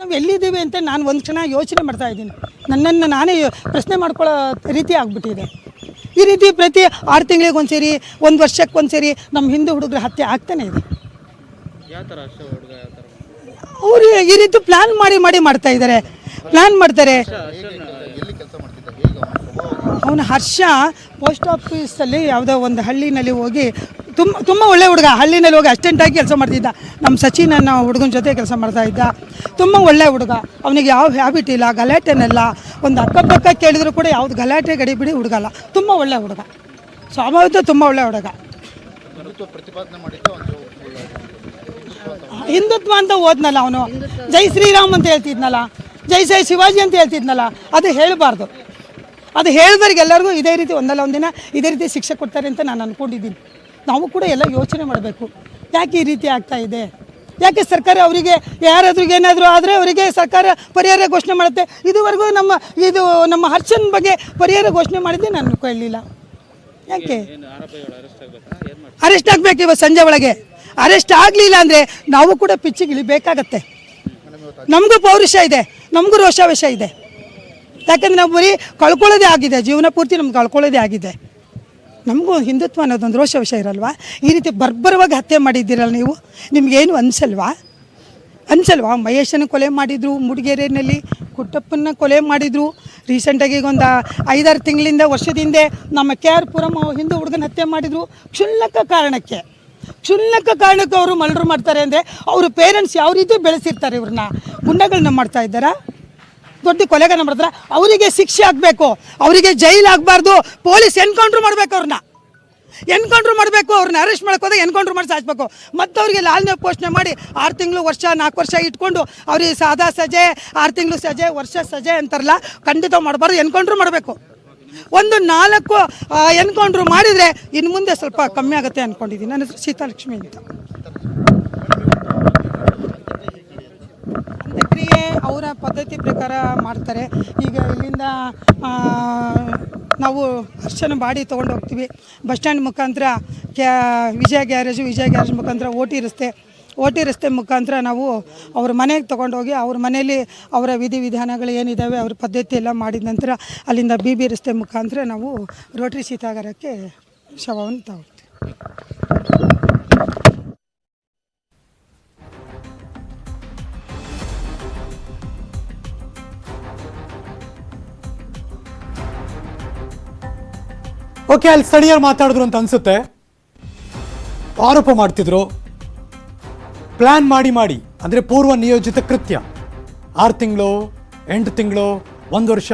ನಾವು ಎಲ್ಲಿದ್ದೀವಿ ಅಂತ ನಾನು ಒಂದು ಕ್ಷಣ ಯೋಚನೆ ಮಾಡ್ತಾ ಇದ್ದೀನಿ. ನನ್ನನ್ನು ನಾನೇ ಪ್ರಶ್ನೆ ಮಾಡ್ಕೊಳ್ಳೋ ರೀತಿ ಆಗಿಬಿಟ್ಟಿದೆ. ಈ ರೀತಿ ಪ್ರತಿ ಆರು ತಿಂಗಳಿಗೆ ಒಂದು ಸೇರಿ ಒಂದು ವರ್ಷಕ್ಕೆ ಒಂದು ಸೇರಿ ನಮ್ಮ ಹಿಂದೂ ಹುಡುಗರ ಹತ್ಯೆ ಆಗ್ತಾನೆ ಇದೆ. ಅವರು ಈ ರೀತಿ ಪ್ಲ್ಯಾನ್ ಮಾಡಿ ಮಾಡಿ ಮಾಡ್ತಾ ಇದ್ದಾರೆ ಪ್ಲ್ಯಾನ್ ಮಾಡ್ತಾರೆ. ಅವನ ಹರ್ಷ ಪೋಸ್ಟ್ ಆಫೀಸಲ್ಲಿ ಯಾವುದೋ ಒಂದು ಹಳ್ಳಿನಲ್ಲಿ ಹೋಗಿ ತುಂಬ ತುಂಬ ಒಳ್ಳೆ ಹುಡುಗ. ಹಳ್ಳಿನಲ್ಲಿ ಹೋಗಿ ಅಸ್ಟೆಂಟಾಗಿ ಕೆಲಸ ಮಾಡ್ತಿದ್ದ. ನಮ್ಮ ಸಚಿನ್ ಅನ್ನ ಹುಡುಗನ ಜೊತೆ ಕೆಲಸ ಮಾಡ್ತಾ ಇದ್ದ. ತುಂಬ ಒಳ್ಳೆ ಹುಡುಗ. ಅವನಿಗೆ ಯಾವ ಹ್ಯಾಬಿಟ್ ಇಲ್ಲ, ಗಲಾಟೆನೆಲ್ಲ. ಒಂದು ಅಕ್ಕಪಕ್ಕ ಕೇಳಿದ್ರು ಕೂಡ ಯಾವ್ದು ಗಲಾಟೆ ಗಡಿಬಿಡಿ ಹುಡುಗಲ್ಲ. ತುಂಬ ಒಳ್ಳೆ ಹುಡುಗ. ಸ್ವಾಭಾವಿಕ ತುಂಬ ಒಳ್ಳೆ ಹುಡುಗ. ಹಿಂದುತ್ವ ಅಂತ ಓದ್ನಲ್ಲ ಅವನು. ಜೈ ಶ್ರೀರಾಮ್ ಅಂತ ಹೇಳ್ತಿದ್ನಲ್ಲ. ಜೈ ಜೈ ಶಿವಾಜಿ ಅಂತ ಹೇಳ್ತಿದ್ನಲ್ಲ. ಅದು ಹೇಳಬಾರ್ದು. ಅದು ಹೇಳಿದವ್ರಿಗೆಲ್ಲರಿಗೂ ಇದೇ ರೀತಿ ಒಂದಲ್ಲ ಒಂದಿನ ಇದೇ ರೀತಿ ಶಿಕ್ಷೆ ಕೊಡ್ತಾರೆ ಅಂತ ನಾನು ಅಂದ್ಕೊಂಡಿದ್ದೀನಿ ನಾವು ಕೂಡ ಎಲ್ಲ ಯೋಚನೆ ಮಾಡಬೇಕು. ಯಾಕೆ ಈ ರೀತಿ ಆಗ್ತಾ ಇದೆ? ಯಾಕೆ ಸರ್ಕಾರ ಅವರಿಗೆ ಯಾರಾದ್ರೂ ಏನಾದರೂ ಆದರೆ ಅವರಿಗೆ ಸರ್ಕಾರ ಪರಿಹಾರ ಘೋಷಣೆ ಮಾಡುತ್ತೆ? ಇದುವರೆಗೂ ನಮ್ಮ ಇದು ನಮ್ಮ ಹರ್ಷನ್ ಬಗ್ಗೆ ಪರಿಹಾರ ಘೋಷಣೆ ಮಾಡಿದ್ದೆ ನಾನು ಕೇಳಲಿಲ್ಲ ಯಾಕೆ? ಅರೆಸ್ಟ್ ಆಗಬೇಕು ಇವತ್ತು ಸಂಜೆ ಒಳಗೆ. ಅರೆಸ್ಟ್ ಆಗಲಿಲ್ಲ ಅಂದರೆ ನಾವು ಕೂಡ ಪಿಚ್ಚಿಗೆ ಇಳಿಬೇಕಾಗತ್ತೆ ನಮಗೂ ಪೌರುಷ ಇದೆ, ನಮಗೂ ರೋಷಾವೇಶ ಇದೆ. ಯಾಕಂದರೆ ನಾವು ಬರೀ ಕಳ್ಕೊಳ್ಳೋದೇ ಆಗಿದೆ, ಜೀವನ ಪೂರ್ತಿ ನಮ್ಗೆ ಕಳ್ಕೊಳ್ಳೋದೇ ಆಗಿದೆ. ನಮಗೂ ಹಿಂದುತ್ವ ಅನ್ನೋದೊಂದು ವಿಷಯ ಇರಲ್ವಾ? ಈ ರೀತಿ ಬರ್ಬರವಾಗಿ ಹತ್ಯೆ ಮಾಡಿದ್ದೀರಲ್ಲ ನೀವು? ನಿಮಗೇನು ಅನಿಸಲ್ವಾ? ಅನ್ಸಲ್ವಾ? ಮಹೇಶನ ಕೊಲೆ ಮಾಡಿದರು, ಮೂಡಿಗೆರೆಯಲ್ಲಿ ಕುಟ್ಟಪ್ಪನ ಕೊಲೆ ಮಾಡಿದರು. ರೀಸೆಂಟಾಗಿ ಒಂದು ಐದಾರು ತಿಂಗಳಿಂದ, ವರ್ಷದಿಂದ ನಮ್ಮ ಕೆ ಆರ್ ಪುರಂ ಹಿಂದೂ ಹುಡುಗನ ಹತ್ಯೆ ಮಾಡಿದರು. ಕ್ಷುಲ್ಲಕ ಕಾರಣಕ್ಕೆ. ಕ್ಷುಲ್ಲಕ ಕಾರಣಕ್ಕೆ ಅವರು ಮರ್ಡರ್ ಮಾಡ್ತಾರೆ ಅಂದರೆ ಅವರು ಪೇರೆಂಟ್ಸ್ ಯಾವ ರೀತಿ ಬೆಳೆಸಿರ್ತಾರೆ ಇವ್ರನ್ನ? ಗುಂಡಗಳನ್ನ ಮಾಡ್ತಾ ಇದ್ದಾರಾ? ದೊಡ್ಡ ಕೊಲೆಗಾರ ಮಾಡಿದ್ರೆ ಅವರಿಗೆ ಶಿಕ್ಷೆ ಆಗಬೇಕು, ಅವರಿಗೆ ಜೈಲು ಆಗಬಾರ್ದು, ಪೊಲೀಸ್ ಎನ್ಕೌಂಟ್ರ್ ಮಾಡಬೇಕು ಅವ್ರನ್ನ. ಎನ್ಕೌಂಟ್ರ್ ಮಾಡಬೇಕು, ಅವ್ರನ್ನ ಅರೆಸ್ಟ್ ಹೋದಾಗ ಎನ್ಕೌಂಟ್ರ್ ಮಾಡಿ ಸಾಯಿಸ್ಬೇಕು. ಮತ್ತು ಅವರಿಗೆ ಲಾಲ್ನೆ ಪೋಷಣೆ ಮಾಡಿ ಆರು ತಿಂಗಳು ವರ್ಷ, ನಾಲ್ಕು ವರ್ಷ ಇಟ್ಕೊಂಡು ಅವ್ರಿಗೆ ಸಾದಾ ಸಜೆ, ಆರು ತಿಂಗಳು ಸಜೆ, ವರ್ಷ ಸಜೆ ಅಂತಾರಲ್ಲ, ಖಂಡಿತ ಮಾಡಬಾರ್ದು, ಎನ್ಕೌಂಟ್ರ್ ಮಾಡಬೇಕು. ಒಂದು ನಾಲ್ಕು ಎನ್ಕೌಂಟ್ರ್ ಮಾಡಿದರೆ ಇನ್ನು ಮುಂದೆ ಸ್ವಲ್ಪ ಕಮ್ಮಿ ಆಗುತ್ತೆ ಅಂದ್ಕೊಂಡಿದ್ದೀನಿ ನನ್ನ ಹೆಸರು ಸೀತಾಲಕ್ಷ್ಮಿ ಅಂತ ಅಂತ್ಯಕ್ರಿಯೆ ಅವರ ಪದ್ಧತಿ ಪ್ರಕಾರ ಮಾಡ್ತಾರೆ. ಈಗ ಇಲ್ಲಿಂದ ನಾವು ಅರ್ಶನ ಬಾಡಿ ತೊಗೊಂಡು ಹೋಗ್ತೀವಿ. ಬಸ್ ಸ್ಟ್ಯಾಂಡ್ ಮುಖಾಂತರ ಕ್ಯಾ, ವಿಜಯ ಗ್ಯಾರೇಜು, ವಿಜಯ ಗ್ಯಾರೇಜ್ ಮುಖಾಂತರ ಓ ಟಿ ರಸ್ತೆ. ಓ ಟಿ ರಸ್ತೆ ಮುಖಾಂತರ ನಾವು ಅವ್ರ ಮನೆಗೆ ತೊಗೊಂಡೋಗಿ ಅವ್ರ ಮನೆಯಲ್ಲಿ ಅವರ ವಿಧಿ ವಿಧಾನಗಳು ಏನಿದ್ದಾವೆ ಅವ್ರ ಪದ್ಧತಿ ಎಲ್ಲ ಮಾಡಿದ ನಂತರ ಅಲ್ಲಿಂದ ಬಿ ಬಿ ರಸ್ತೆ ಮುಖಾಂತರ ನಾವು ರೋಟ್ರಿ ಶೀತಾಗಾರಕ್ಕೆ ಶವವನ್ನು ತಗೊಳ್ತೀವಿ. ಓಕೆ ಅಲ್ಲಿ ಸ್ಥಳೀಯರು ಮಾತಾಡಿದ್ರು ಅಂತ ಅನ್ಸುತ್ತೆ. ಆರೋಪ ಮಾಡ್ತಿದ್ರು. ಪ್ಲಾನ್ ಮಾಡಿ ಮಾಡಿ, ಅಂದರೆ ಪೂರ್ವ ನಿಯೋಜಿತ ಕೃತ್ಯ. ಆರು ತಿಂಗಳು, ಎಂಟು ತಿಂಗಳು, ಒಂದು ವರ್ಷ,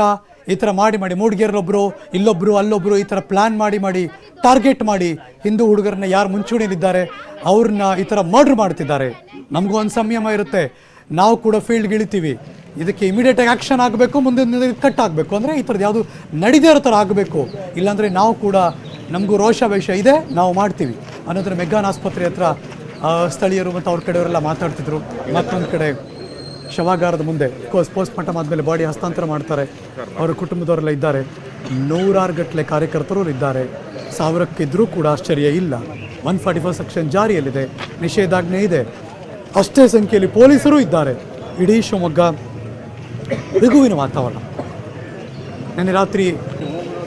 ಈ ಥರ ಮಾಡಿ ಮಾಡಿ ಮೂಡಿಗೆರಲ್ಲೊಬ್ಬರು ಇಲ್ಲೊಬ್ಬರು ಅಲ್ಲೊಬ್ಬರು ಈ ಥರ ಪ್ಲಾನ್ ಮಾಡಿ ಮಾಡಿ ಟಾರ್ಗೆಟ್ ಮಾಡಿ ಹಿಂದೂ ಹುಡುಗರನ್ನ ಯಾರು ಮುಂಚೂಣಿಯಲ್ಲಿದ್ದಾರೆ, ಅವ್ರನ್ನ ಈ ಥರ ಮರ್ಡ್ರ್ ಮಾಡ್ತಿದ್ದಾರೆ. ನಮಗೂ ಒಂದು ಸಂಯಮ ಇರುತ್ತೆ. ನಾವು ಕೂಡ ಫೀಲ್ಡ್ಗೆ ಇಳಿತೀವಿ. ಇದಕ್ಕೆ ಇಮಿಡಿಯೇಟಾಗಿ ಆ್ಯಕ್ಷನ್ ಆಗಬೇಕು, ಮುಂದೆ ಕಟ್ ಆಗಬೇಕು. ಅಂದರೆ ಈ ಥರದ್ದು ಯಾವುದು ನಡೀದೇ ಇರೋ ಥರ ಆಗಬೇಕು. ಇಲ್ಲಾಂದರೆ ನಾವು ಕೂಡ ನಮಗೂ ರೋಷಾವೇಶ ಇದೆ, ನಾವು ಮಾಡ್ತೀವಿ. ಅನ್ನೋದ್ರ ಮೆಗ್ಗಾನ್ ಆಸ್ಪತ್ರೆ ಹತ್ರ ಸ್ಥಳೀಯರು ಮತ್ತು ಅವ್ರ ಕಡೆಯವರೆಲ್ಲ ಮಾತಾಡ್ತಿದ್ರು. ಮತ್ತೊಂದು ಕಡೆ ಶವಾಗಾರದ ಮುಂದೆ ಕೋಸ್ ಪೋಸ್ಟ್ಮಾರ್ಟಮ್ ಆದಮೇಲೆ ಬಾಡಿ ಹಸ್ತಾಂತರ ಮಾಡ್ತಾರೆ. ಅವರ ಕುಟುಂಬದವರೆಲ್ಲ ಇದ್ದಾರೆ. ನೂರಾರು ಗಟ್ಟಲೆ ಕಾರ್ಯಕರ್ತರು ಇದ್ದಾರೆ. ಸಾವಿರಕ್ಕಿದ್ರೂ ಕೂಡ ಆಶ್ಚರ್ಯ ಇಲ್ಲ. ಒನ್ ಫಾರ್ಟಿ ಫೋರ್ ಸೆಕ್ಷನ್ ಜಾರಿಯಲ್ಲಿದೆ. ನಿಷೇಧಾಜ್ಞೆ ಇದೆ. ಅಷ್ಟೇ ಸಂಖ್ಯೆಯಲ್ಲಿ ಪೊಲೀಸರು ಇದ್ದಾರೆ. ಇಡೀ ಶಿವಮೊಗ್ಗ ಬಿಗುವಿನ ವಾತಾವರಣ. ನಿನ್ನೆ ರಾತ್ರಿ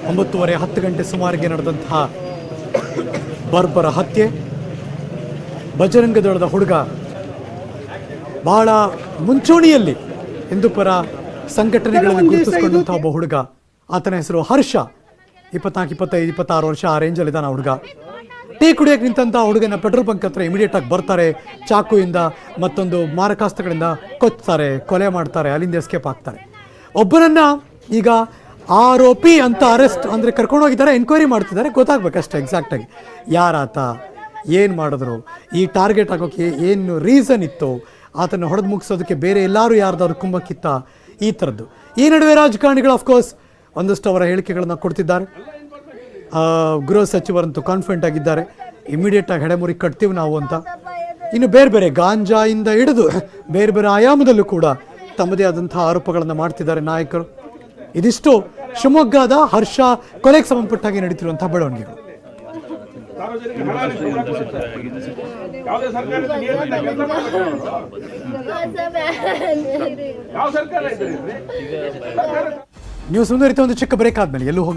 ಒಂಬತ್ತುವರೆ ಹತ್ತು ಗಂಟೆ ಸುಮಾರಿಗೆ ನಡೆದಂತಹ ಬರ್ಬರ ಹತ್ಯೆ. ಬಜರಂಗ ದಳದ ಹುಡುಗ ಬಹಳ ಮುಂಚೂಣಿಯಲ್ಲಿ ಹಿಂದೂಪರ ಸಂಘಟನೆಗಳನ್ನು ಗುರುತಿಸಿಕೊಂಡಂತಹ ಒಬ್ಬ ಹುಡುಗ. ಆತನ ಹೆಸರು ಹರ್ಷ. ಇಪ್ಪತ್ನಾಲ್ಕು ಇಪ್ಪತ್ತೈದು ಇಪ್ಪತ್ತಾರು ವರ್ಷ ಆ ರೇಂಜಲ್ಲಿದ್ದಾನ ಹುಡುಗ. ಟೀ ಕುಡಿಯೋಕೆ ನಿಂತಂಥ ಹುಡುಗನ ಪೆಟ್ರೋಲ್ ಬಂಕ್ ಹತ್ರ ಇಮಿಡಿಯೇಟ್ ಆಗಿ ಬರ್ತಾರೆ. ಚಾಕುವಿಂದ ಮತ್ತೊಂದು ಮಾರಕಾಸ್ತ್ರಗಳಿಂದ ಕೊಚ್ತಾರೆ ಕೊಲೆ ಮಾಡ್ತಾರೆ, ಅಲ್ಲಿಂದ ಎಸ್ಕೇಪ್ ಆಗ್ತಾರೆ. ಒಬ್ಬರನ್ನು ಈಗ ಆರೋಪಿ ಅಂತ ಅರೆಸ್ಟ್ ಅಂದರೆ ಕರ್ಕೊಂಡೋಗಿದ್ದಾರೆ ಎನ್ಕ್ವೈರಿ ಮಾಡ್ತಿದ್ದಾರೆ, ಗೊತ್ತಾಗ್ಬೇಕಷ್ಟೇ ಎಕ್ಸಾಕ್ಟಾಗಿ ಯಾರಾತ, ಏನು ಮಾಡಿದ್ರು, ಈ ಟಾರ್ಗೆಟ್ ಆಗೋಕ್ಕೆ ಏನು ರೀಸನ್ ಇತ್ತು, ಆತನ ಹೊಡೆದು ಮುಗಿಸೋದಕ್ಕೆ ಬೇರೆ ಎಲ್ಲರೂ ಯಾರ್ದಾದ್ರು ಕುಂಭಕ್ಕಿತ್ತ, ಈ ಥರದ್ದು. ಈ ನಡುವೆ ರಾಜಕಾರಣಿಗಳು ಅಫ್ಕೋರ್ಸ್ ಒಂದಷ್ಟು ಅವರ ಹೇಳಿಕೆಗಳನ್ನು ಕೊಡ್ತಿದ್ದಾರೆ. ಗೃಹ ಸಚಿವರಂತೂ ಕಾನ್ಫಿಡೆಂಟ್ ಆಗಿದ್ದಾರೆ. ಇಮಿಡಿಯೇಟ್ ಆಗಿ ಹೆಡೆಮುರಿ ಕಟ್ತೀವಿ ನಾವು ಅಂತ. ಇನ್ನು ಬೇರೆ ಬೇರೆ ಗಾಂಜಾಯಿಂದ ಹಿಡಿದು ಬೇರೆ ಬೇರೆ ಆಯಾಮದಲ್ಲೂ ಕೂಡ ತಮ್ಮದೇ ಆದಂತಹ ಆರೋಪಗಳನ್ನು ಮಾಡ್ತಿದ್ದಾರೆ ನಾಯಕರು. ಇದಿಷ್ಟು ಶಿವಮೊಗ್ಗದ ಹರ್ಷ ಕೊಲೆಗೆ ಸಂಬಂಧಪಟ್ಟಾಗಿ ನಡೀತಿರುವಂತಹ ಬೆಳವಣಿಗೆಗಳು. ನ್ಯೂಸ್ ಮುಂದುವರಿತ ಒಂದು ಚಿಕ್ಕ ಬ್ರೇಕ್ ಆದ್ಮೇಲೆ ಎಲ್ಲೂ ಹೋಗಿ